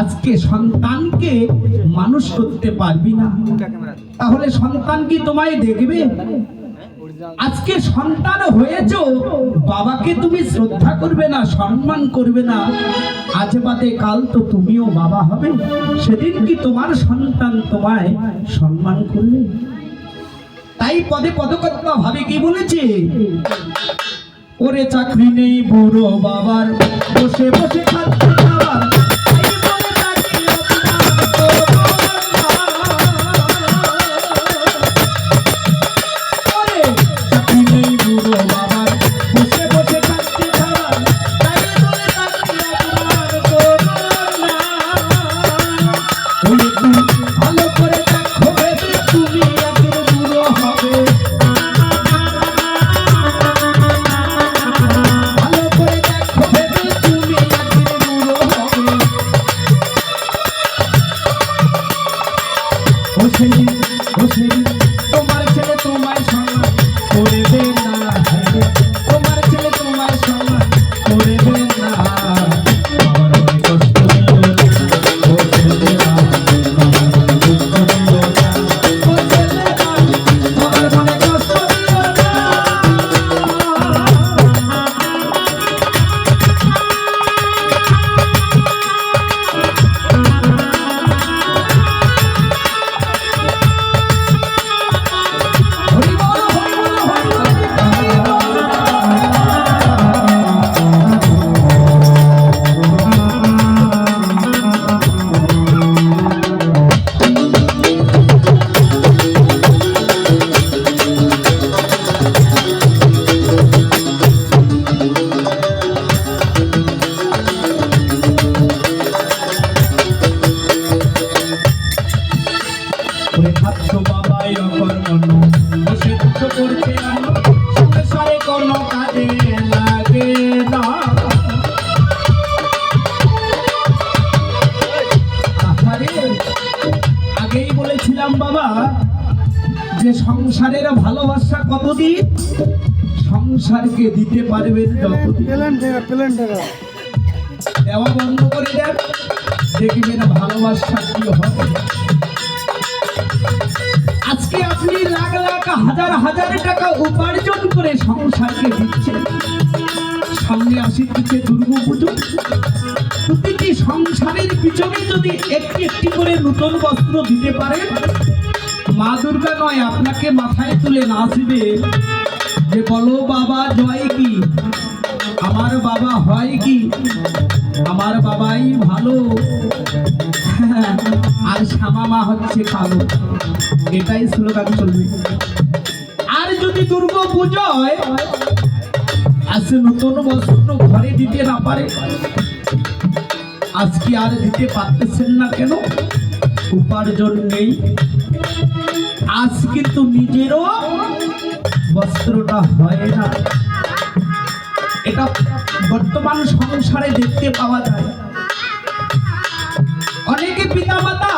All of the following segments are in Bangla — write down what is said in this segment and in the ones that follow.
আজকে সন্তানকে মানুষ করতে পারবি না। তাহলে সন্তান কি তোমায় দেখবে? আজকে সন্তান হয়েছো, বাবাকে তুমি শ্রদ্ধা করবে না, সম্মান করবে না। আজ বাদে কাল তো তুমিও বাবা হবে। সেদিন কি তোমার সন্তান তোমায় সম্মান করবে? তাই পদে পদকর্তা ভাবে কি বলেছে? ওরে চাকরি নেই বুড়ো বাবার বসে বসে খাচ্ছে খাবার। যে সংসারের ভালোবাসা কতদিন? সংসারকে দিতে পারবেন দেওয়া বন্ধ করে দেন। দেখবেন ভালোবাসা কি হবে। আজকে আপনি লাখ লাখ হাজার হাজার টাকা উপার্জন করে সংসারকে দিচ্ছেন। সামনে আসিতেছে দুর্গা পুজো। প্রতিটি সংসারের পিছনে যদি একটি একটি করে নতুন বস্ত্র দিতে পারেন মা দুর্গা নয়, আপনাকে মাথায় তুলে নাচবে। যে বলো বাবা জয় কি? আমার বাবা হয় কি? আমার বাবাই ভালো। আর শ্যামা মা হচ্ছে কালো। এটাই স্লোগান চলবে। আর যদি দুর্গা পুজোয় আসে নতুন বস্ত্র ঘরে দিতে না পারে আজকে আর দিতে পারতেছেন না কেন? উপার্জন নেই। আজ কিন্তু নিজেরও বস্ত্রটা হয় না। এটা বর্তমান সংসারে দেখতে পাওয়া যায়। অনেকে পিতামাতা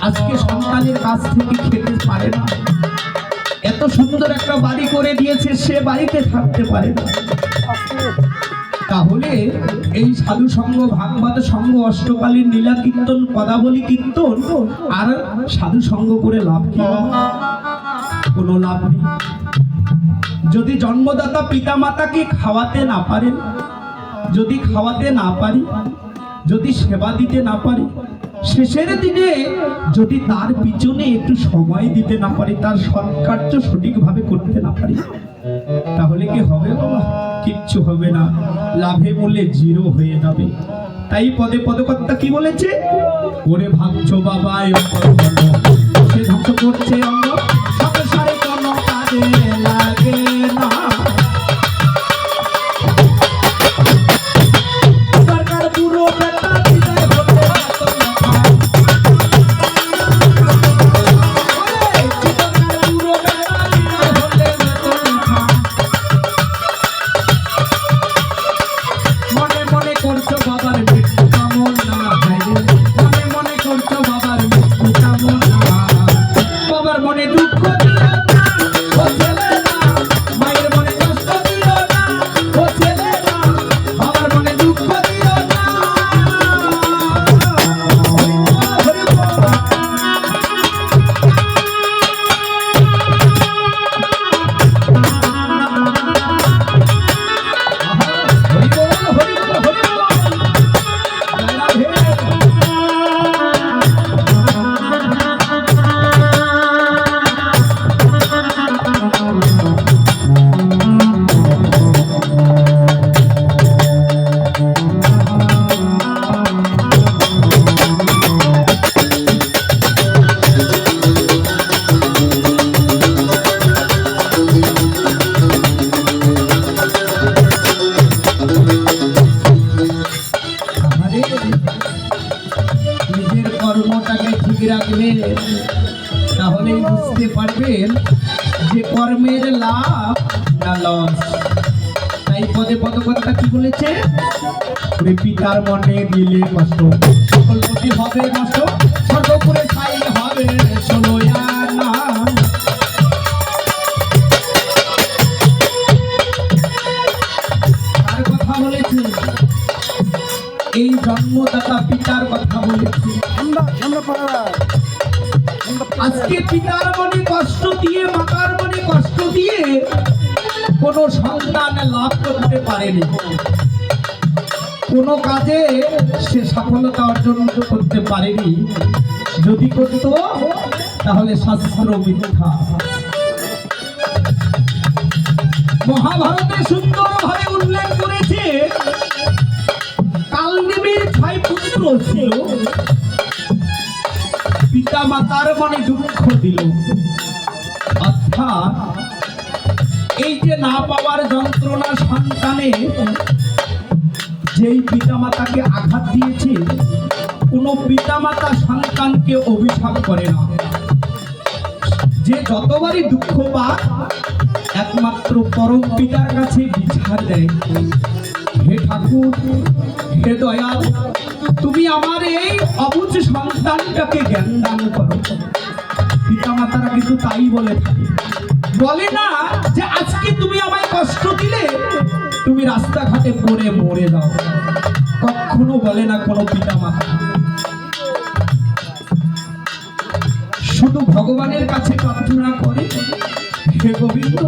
আজকে সন্তানের কাছ থেকে খেতে পারে না। এত সুন্দর একটা বাড়ি করে দিয়েছে, সে বাড়িতে থাকতে পারে না। তাহলে এই সাধু সঙ্গ, ভাগবত সঙ্গ, অষ্টকালীন লীলা কীর্তন পদাবলী কীর্তন, আর সাধু সঙ্গ করে লাভ কি? কোনো লাভ নেই। যদি জন্মদাতা পিতা পিতামাতাকে খাওয়াতে না পারেন যদি খাওয়াতে না পারি, যদি সেবা দিতে না পারি, শেষের দিনে যদি তার পিছনে একটু সময় দিতে না পারি, তার সৎকার্য সঠিকভাবে করতে না পারি তাহলে কি হবে বাবা? কিচ্ছু হবে না। লাভে মূল্যে জিরো হয়ে যাবে। তাই পদে পদকর্তা কি বলেছে? ওরে ভাবছ বাবা সে করছে ওরে মনে দিলে কষ্ট। সকল প্রতি হবে সর্বপুরে হবে এই জন্মদাতা পিতার কথা বলেছে। আজকে পিতার মনে কষ্ট দিয়ে, মাতার মনে কষ্ট দিয়ে কোনো সন্তান লাভ করতে পারেনি। কোনো কাজে সে সফলতা অর্জন করতে পারেনি। যদি করত, তাহলে শাস্ত্র মিথ্যা। মহাভারতে সুন্দরভাবে উল্লেখ করেছে, কালদেবীর ছয় পুত্র ছিল। পিতা মাতার মনে দুঃখ দিল। অর্থাৎ এই যে না পাওয়ার যন্ত্রণা সন্তানে যেই পিতা মাতাকে আঘাত দিয়েছে, কোনো পিতা মাতা সন্তানকে অভিশাপ করে না। যে যতবারই দুঃখ পাক, একমাত্র পরম পিতার কাছে বিচার দেয়। হে ঠাকুর, হে দয়াল, তুমি আমার এই অবুঝ সন্তানটাকে জ্ঞান দান করো। পিতা মাতারা কিন্তু তাই বলে বলে না যে আজকে তুমি আমায় কষ্ট দিলে তুমি রাস্তাঘাটে পড়ে মরে যাও। কখনো বলে না কোনো পিতা মাতা শুধু ভগবানের কাছে প্রার্থনা করে, হে গোবিন্দ,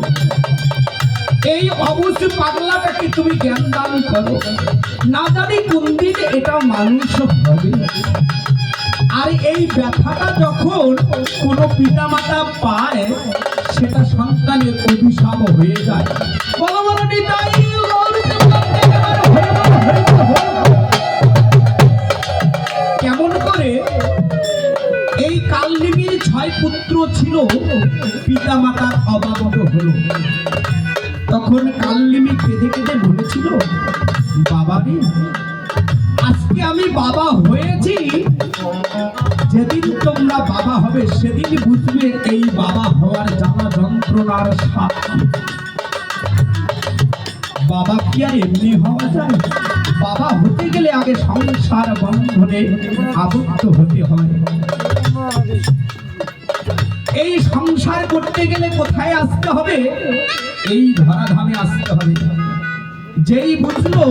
এই অবুজ পাগলাটাকে তুমি জ্ঞান দান করো? না জানি কোন দিন এটা মানুষ হবে। আর এই ব্যথাটা যখন কোনো পিতামাতা পায়, সেটা সন্তানের অভিশাপ হয়ে যায়। বলো ছিল পিতা মাতার অবাবত হলো। তখন কালনিমি কেঁদে কেঁদে বলেছিল বাবা রে আজকে আমি বাবা হয়েছি। যেদিন তোমরা বাবা হবে, সেদিন বুঝবে এই বাবা হওয়ার জানা যন্ত্রণার স্বাদ। বাবা কি আর এমনি হওয়া যায়? বাবা হতে গেলে আগে সংসার বন্ধনে আবদ্ধ হতে হয়। এই সংসার করতে গেলে কোথায় আসতে হবে? এই ধরাধামে আসতে হবে। যেই বুঝলো,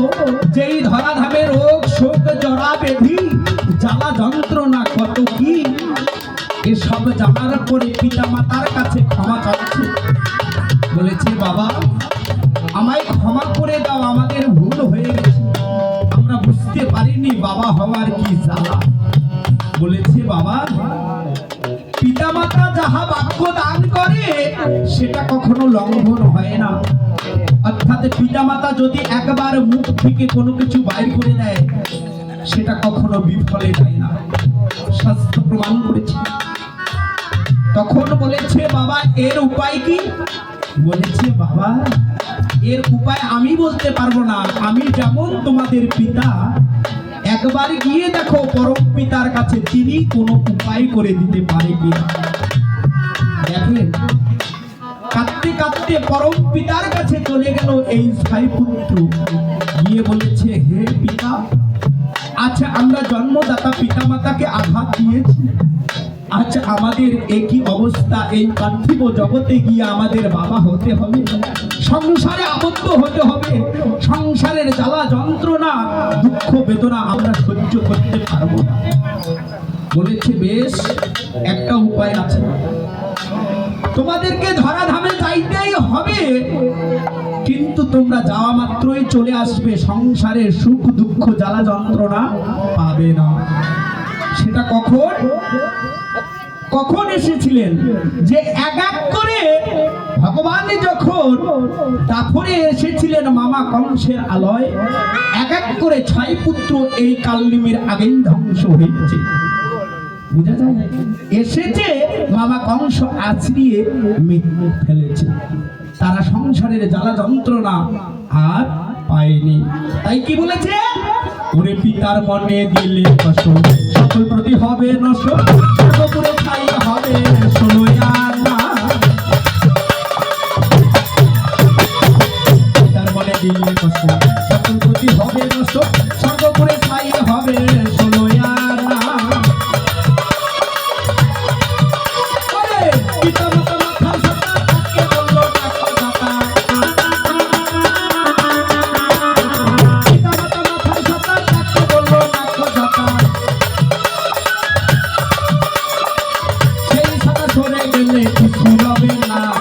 যেই ধরাধামে রোগ, শোক, জরা, বেধি, জ্বালা যন্ত্রণা, কত কি, এসব জানার পরে পিতা মাতার কাছে ক্ষমা চাচ্ছে। বলেছে, বাবা, আমায় ক্ষমা করে দাও, আমাদের ভুল হয়ে গেছে। আমরা বুঝতে পারিনি বাবা হওয়ার কি জ্বালা। বলেছে, বাবা যাহা বাক্য দান করে, সেটা কখনো লঙ্ঘন হয় না। অর্থাৎ পিতামাতা যদি একবার মুখ থেকে কোনো কিছু বাইর করে দেয়, সেটা কখনো বিফলে যায় না। শাস্ত্র প্রমাণ করেছে। তখন বলেছে, বাবা, এর উপায় কি? বলেছে, বাবা, এর উপায় আমি বলতে পারব না। আমি যেমন তোমাদের পিতা, একবার গিয়ে দেখো পরম পিতার কাছে তিনি কোনো উপায় করে দিতে পারে কিনা। কাঁদতে কাঁদতে পরম পিতার কাছে চলে গেল এই ছয় পুত্র। গিয়ে বলেছে, হে পিতা আচ্ছা আমরা জন্মদাতা পিতা মাতাকে আঘাত দিয়েছি। আচ্ছা আমাদের একই অবস্থা, এই পার্থিব জগতে গিয়ে আমাদের বাবা হতে হবে। সংসারে আবদ্ধ হতে হবে। সংসারের জ্বালা যন্ত্রণা, দুঃখ বেদনা আমরা সহ্য করতে পারব না। বলেছে, বেশ, একটা উপায় আছে। তোমাদেরকে ধরাধামে যাইতেই হবে। কিন্তু তোমরা যাওয়া মাত্রই চলে আসবে। সংসারের সুখ, দুঃখ, জ্বালা যন্ত্রণা পাবে না। সেটা কখন? কখন এসেছিলেন? যে এক এক করে ভগবান যখন দাফরে এসেছিলেন মামা কংসের আলয়, এক এক করে ছয় পুত্র এই কাল্লিমের আগেই ধ্বংস হয়েছে। এসেছে মামা কংস আছড়িয়ে মৃত্যু ফেলেছে। তারা সংসারের জ্বালা যন্ত্রণা আর পায়নি। তাই কি বলেছে? ওরে পিতার মনে দিলে সকল প্রতি হবে নষ্ট পুরো খাই হবে শোনোয় না। পিতার মনে দিলে কষ্ট সকল প্রতি হবে নষ্ট সর্বপুরে খাই হবে সে কিছু হবে না।